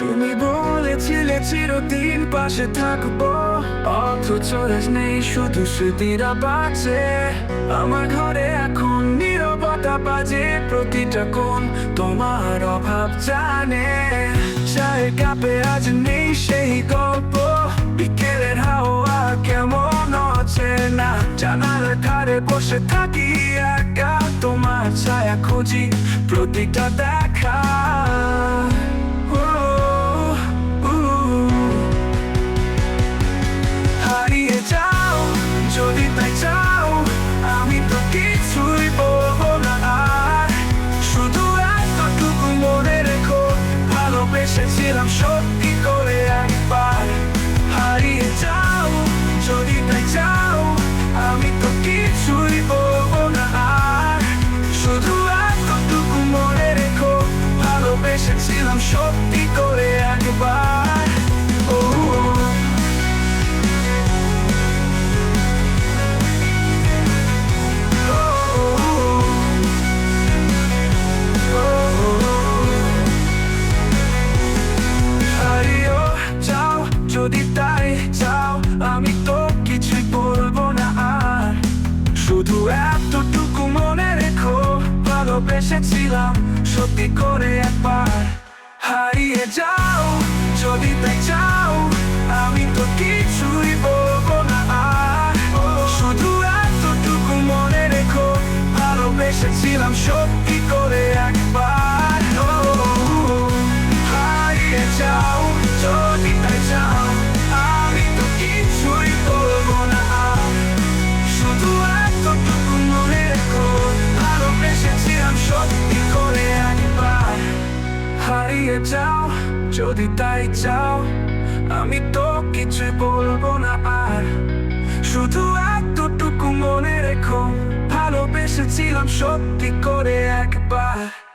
তুমি বলেছিলে চিরদিন পাশে থাকব। অথচ নেই, শুধু স্মৃতিরা বাঁচে আমার ঘরে এখন নীরবতা বাজে, প্রতিটা কোন তোমার অভাব জানে। চায়ের কাপে আজ নেই সেই গল্প, বিকেলের হাওয়া কেমন আছে না? জানালার ধারে বসে থাকি একা, তোমার ছায়া খুঁজি প্রতিটা দেখা। সত্যি করে একবার। ও যাও যদি তাই চাও, আমি তো কিছুই বলব না আর। শুধু এতটুকু মনে রেখো, ভালোবেসেছিলাম সত্যি করে একবার। হারিয়ে যাও, যদি তাই চাও, আমি তো কিছুই বলব না। আর শুধু এতটুকু মনে রেখো, ভালোবেসেছিলাম সত্যি করে একবার। হারিয়ে যাও যদি তাই চাও, আমি তো কিছু বলব না আর। শুধু এতটুকু মনে রেখো, ভালোবেসেছিলাম সত্যি করে একবার।